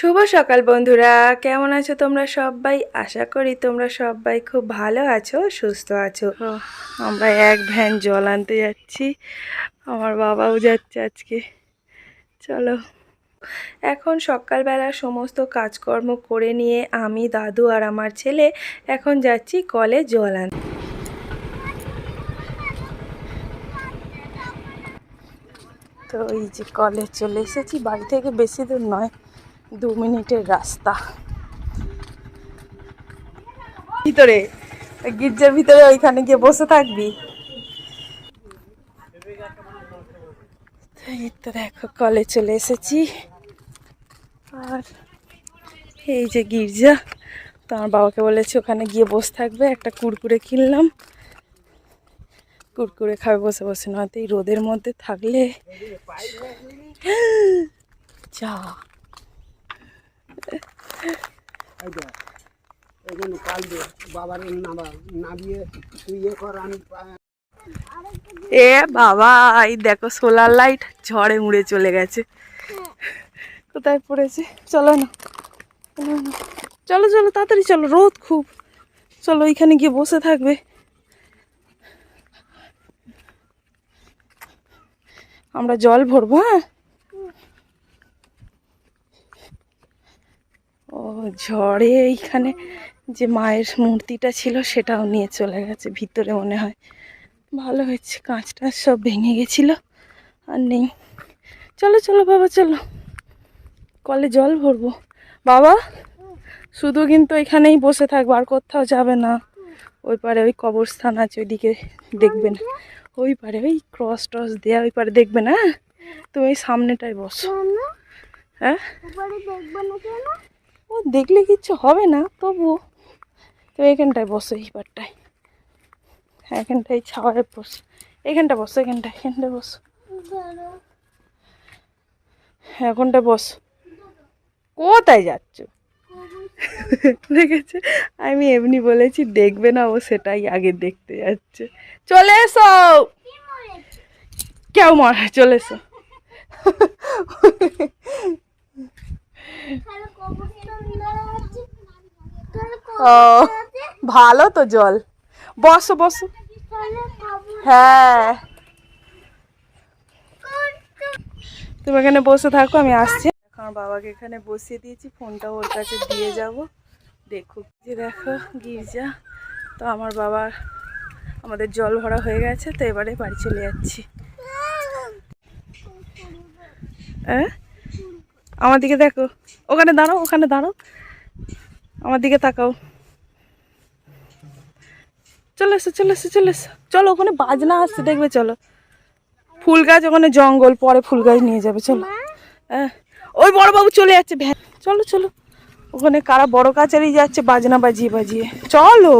শুভ সকাল বন্ধুরা। কেমন আছো তোমরা সবাই? আশা করি তোমরা সবাই খুব ভালো আছো সুস্থ আছো। আমরা এক ভ্যান জল আনতে যাচ্ছি। আমার বাবাও যাচ্ছে আজকে। চলো। এখন সকালবেলা সমস্ত কাজকর্ম করে নিয়ে আমি দাদু আর আমার ছেলে এখন যাচ্ছি কলে জল আনতে। তো এই যে কলে চলে এসেছি। বাড়ি থেকে বেশি দূর নয়। দু মিনিটের রাস্তা। ভিতরে গির্জার ভিতরে ওইখানে গিয়ে বসে থাকবি। তো দেখো কলে চলে এসেছি। আর এই যে গির্জা তো আমার বাবাকে বলেছি ওখানে গিয়ে বসে থাকবে একটা কুরকুরে কিনলাম। কুরকুরে খাবে বসে বসে নয়তো এই রোদের মধ্যে থাকলে। যা এ বাবা, এই দেখো সোলার লাইট ঝড়ে উড়ে চলে গেছে। কোথায় পড়েছে? চলো না। চলো চলো তাড়াতাড়ি চলো, রোদ খুব। চলো ওইখানে গিয়ে বসে থাকবে। আমরা জল ভরবো হ্যাঁ? ঝড়ে এইখানে যে মায়ের মূর্তিটা ছিল সেটাও নিয়ে চলে গেছে ভিতরে মনে হয়। ভালো হয়েছে কাঁচটা সব ভেঙে গেছিল আর নেই। চলো চলো বাবা চলো। কলে জল ভরবো। বাবা শুধু কিন্তু এখানেই বসে থাকব আর কোথাও যাবে না। ওই পারে ওই কবরস্থান আছে ওইদিকে দেখবে না। ওই পারে ওই ক্রস টস দেওয়া ওই পারে দেখবে না? হ্যাঁ? তুমি সামনেটায় বসো। হ্যাঁ? ও, দেখলে কিচ্ছু হবে না তবু তো এখানটায় বসো, এই পারটায় হ্যাঁ এখানটায় ছাওয়ায় বসো। এখানটা বসো এখানটা এখানটায় বসো। হ্যাঁ এখনটা বসো। কোথায় যাচ্ছ? দেখেছে? আমি এমনি বলেছি, দেখবে না ও, সেটাই আগে দেখতে যাচ্ছে। চলে এসো! কেউ মারা, চলে এসো। ও, ভালো তো জল। বসো বসো। হ্যাঁ। তুমি এখানে বসে থাকো, আমি আসছি। আমার বাবাকে এখানে বসিয়ে দিয়েছি, ফোনটা ওর কাছে দিয়ে যাব। দেখুক যে দেখো, গির্জা। তো আমার বাবার আমাদের জল ভরা হয়ে গেছে, তো এবারে বাড়ি চলে যাচ্ছি। হ্যাঁ? আমার দিকে দেখো। ওখানে দাঁড়াও ওখানে দাঁড়াও। আমার দিকে তাকাও। চলে এসো চলে এসো চলে এসো। চলো ওখানে বাজনা আসছে দেখবে চলো। ফুল গাছ ওখানে জঙ্গল পরে ফুল গাছ নিয়ে যাবে চলো। হ্যাঁ। ওই বড় বাবু চলে যাচ্ছে ভ্যান চলো চলো। ওখানে কারা বড় কাচারি যাচ্ছে বাজনা বাজিয়ে বাজিয়ে। চলো।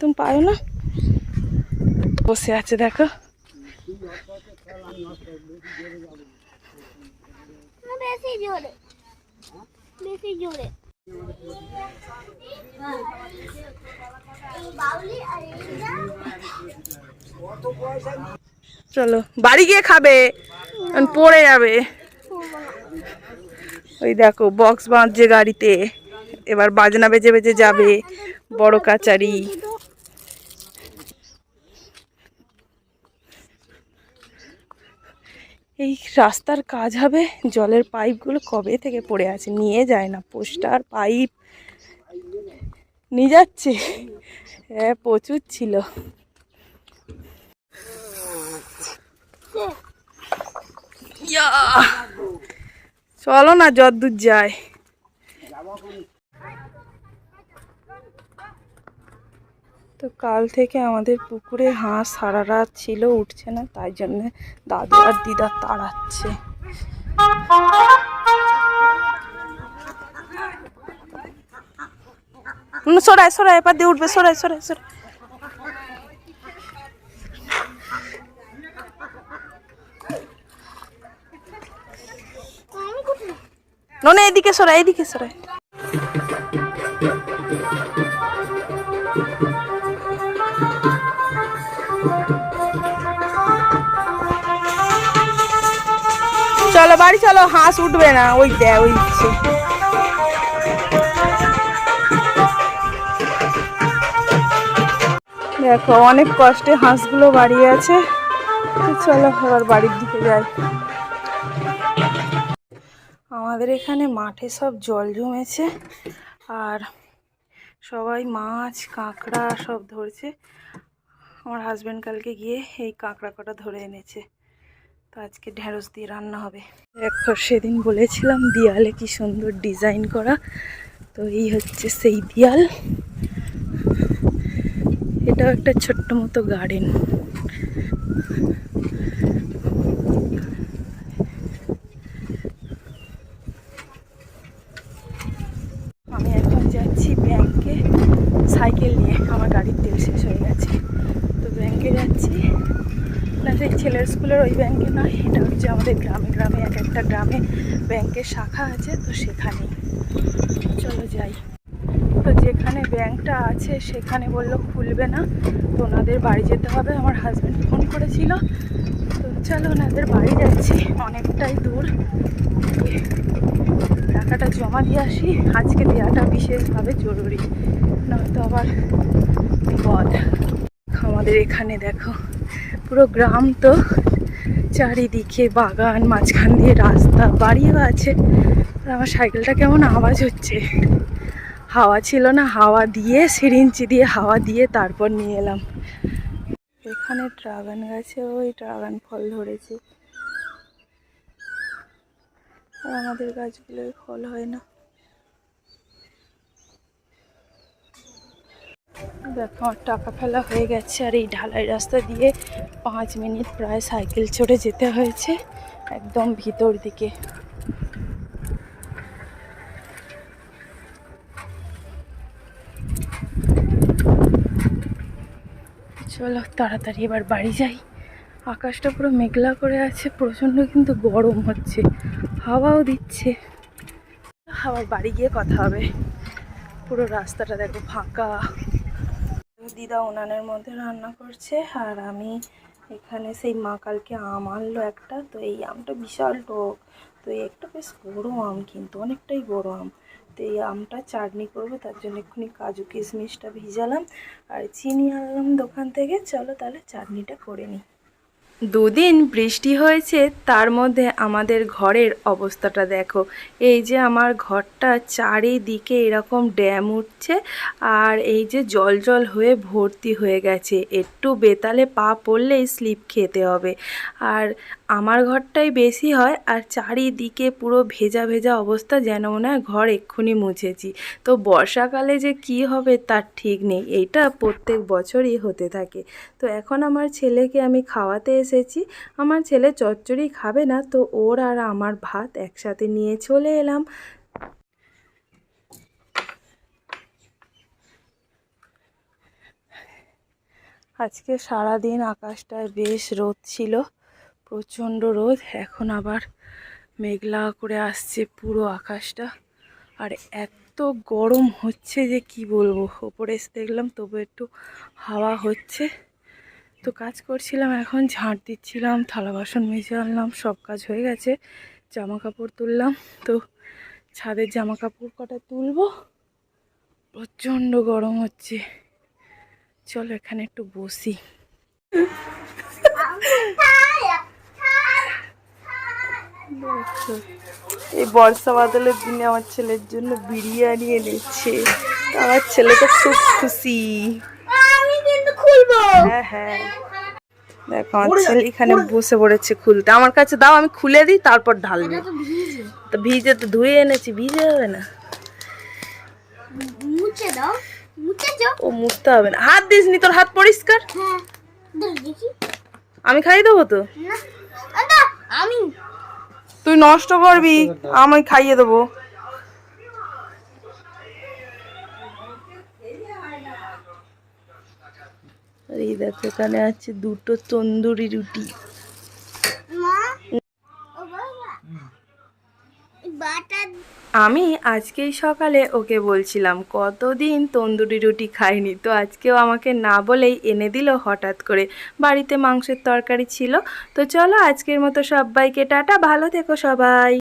তুমি পারো না? বসে আছে দেখো। চলো বাড়ি গিয়ে খাবে পড়ে যাবে। ওই দেখো বক্স বাঁধছে গাড়িতে। এবার বাজনা বেজে বেজে যাবে বড় কাচারি। এই রাস্তার কাজ হবে। জলের পাইপগুলো কবে থেকে পড়ে আছে? নিয়ে যায় না। পোস্টার, পাইপ নিয়ে যাচ্ছে। হ্যাঁ প্রচুর ছিল! চলো না, যদ্দূর যায়। তো কাল থেকে আমাদের পুকুরে হাঁস সারা রাত ছিল উঠছে না তাই জন্য দাদু আর দিদা তাড়াচ্ছে। না, সরায় সরায় এবার দিয়ে উঠবে সরায় সরাই সরাই ননে এদিকে সরাই এদিকে সরাই চলো, বাড়ি চলো, হাঁস উঠবে না। ওই দে, ওই দেখো, অনেক কষ্টে হাঁসগুলো বাড়ি আছে। চলো, এবার বাড়ির দিকে যাই। আমাদের এখানে মাঠে সব জল জমেছে, আর সবাই মাছ, কাঁকড়া সব ধরছে। আমার হাজব্যান্ড কালকে গিয়ে এই কাঁকড়া কটা ধরে এনেছে। আজকে ঢেঁড়স দিয়ে রান্না হবে। দেখো, সেদিন বলেছিলাম দেয়ালে কি সুন্দর ডিজাইন করা, তো এই হচ্ছে সেই দেয়াল। এটাও একটা ছোট্ট মতো গার্ডেন। আমি এখন যাচ্ছি ব্যাংকে। সাইকেল নিয়ে, আমার গাড়ির তেল শেষ হয়ে গেছে। তো ব্যাংকে যাচ্ছি। সেই ছেলের স্কুলের ওই ব্যাংকে নয় এটা হচ্ছে আমাদের গ্রামে গ্রামে এক একটা গ্রামে ব্যাংকের শাখা আছে, তো সেখানে। চলো যাই। তো যেখানে ব্যাংকটা আছে, সেখানে বলল খুলবে না, তো ওনাদের বাড়ি যেতে হবে। আমার হাজব্যান্ড ফোন করেছিল। তো চলো ওনাদের বাড়ি যাচ্ছি, অনেকটাই দূর। টাকাটা জমা দিয়ে আসি। আজকে দেওয়াটা বিশেষভাবে জরুরি, নয়তো আবার বিপদ। আমাদের এখানে দেখো। পুরো গ্রাম তো চারিদিকে বাগান, মাঝখান দিয়ে রাস্তা, বাড়িও আছে। আমার সাইকেলটা কেমন আওয়াজ হচ্ছে? হাওয়া ছিল না, হাওয়া দিয়ে, সিরিঞ্চি দিয়ে হাওয়া দিয়ে তারপর নিয়ে এলাম। এখানে ড্রাগন গাছে ওই ড্রাগন ফল ধরেছে। আর আমাদের গাছগুলোয় ফল হয় না। দেখো টাকা ফেলা হয়ে গেছে আর এই ঢালাই রাস্তা দিয়ে পাঁচ মিনিট প্রায় সাইকেল চড়ে যেতে হয়েছে একদম ভিতর দিকে। চলো, তাড়াতাড়ি এবার বাড়ি যাই। আকাশটা পুরো মেঘলা করে আছে, প্রচণ্ড কিন্তু গরম হচ্ছে, হাওয়াও দিচ্ছে। আবার বাড়ি গিয়ে কথা হবে। পুরো রাস্তাটা দেখো ফাঁকা। দিদা উনানের মধ্যে রান্না করছে আর আমি এখানে সেই মা কালকে আম আনলো একটা, তো এই আমটা বিশাল টক। তো এই একটা বেশ বড়ো আম কিন্তু, অনেকটাই বড়ো আম তো এই আমটা চাটনি করব, তার জন্য এক্ষুনি কাজু কিশমিশটা ভিজালাম। আর চিনি আনলাম দোকান থেকে, চলো তাহলে চাটনিটা করে নিই। দুদিন বৃষ্টি হয়েছে, তার মধ্যে আমাদের ঘরের অবস্থাটা দেখো। এই যে আমার ঘরটা চারিদিকে এরকম ড্যাম উঠছে আর এই যে জল জল হয়ে ভর্তি হয়ে গেছে। একটু বেতালে পা পড়লেই স্লিপ খেতে হবে। আর আমার ঘরটাই বেশি হয় আর চারিদিকে পুরো ভেজা ভেজা অবস্থা যেন মনে হয় ঘর এক্ষুনি মুছেছি। তো বর্ষাকালে যে কি হবে তার ঠিক নেই, এইটা প্রত্যেক বছরই হতে থাকে। তো এখন আমার ছেলেকে আমি খাওয়াতে এসেছি। আমার ছেলে চচ্চড়ি খাবে না, তো ওর আর আমার ভাত একসাথে নিয়ে চলে এলাম। আজকে সারাদিন আকাশটায় বেশ রোদ ছিল, প্রচণ্ড রোদ। এখন আবার মেঘলা করে আসছে পুরো আকাশটা। আর এত গরম হচ্ছে যে কি বলব, ওপরে এসে দেখলাম তবু একটু হাওয়া হচ্ছে। তো কাজ করছিলাম, এখন ঝাঁট দিচ্ছিলাম, থালা বাসন মেজে আনলাম, সব কাজ হয়ে গেছে জামা কাপড় তুললাম। তো ছাদের জামা কাপড় কটা তুলবো? প্রচণ্ড গরম হচ্ছে। চলো এখানে একটু বসি। এই বর্ষা বাদলের দিনে আমার ছেলের জন্য বিরিয়ানি এনেছে। আমার ছেলে তো খুব খুশি আমি কিন্তু খুলবো হ্যাঁ হ্যাঁ দেখো আমার ছেলে এখানে বসে পড়েছে খুলতে। আমার কাছে দাও আমি খুলে দিই তারপর ঢালবি তো ভিজে। তো ধুয়ে এনেছি ভিজে হবে না। ও মুছতে হবে না। হাত দিস নি তোর হাত পরিষ্কার? হ্যাঁ। আমি খাইয়ে দেবো তো? আমি তুই নষ্ট করবি আমি খাইয়ে দেবো। আর এই দেখো এখানে আছে দুটো তন্দুরি রুটি। আমি আজকেই সকালে ওকে বলছিলাম কতদিন তন্দুরি রুটি খাইনি? তো আজকেও আমাকে না বলেই এনে দিল হঠাৎ করে। বাড়িতে মাংসের তরকারি ছিল। তো চলো আজকের মতো সবাইকে টাটা ভালো থেকো সবাই।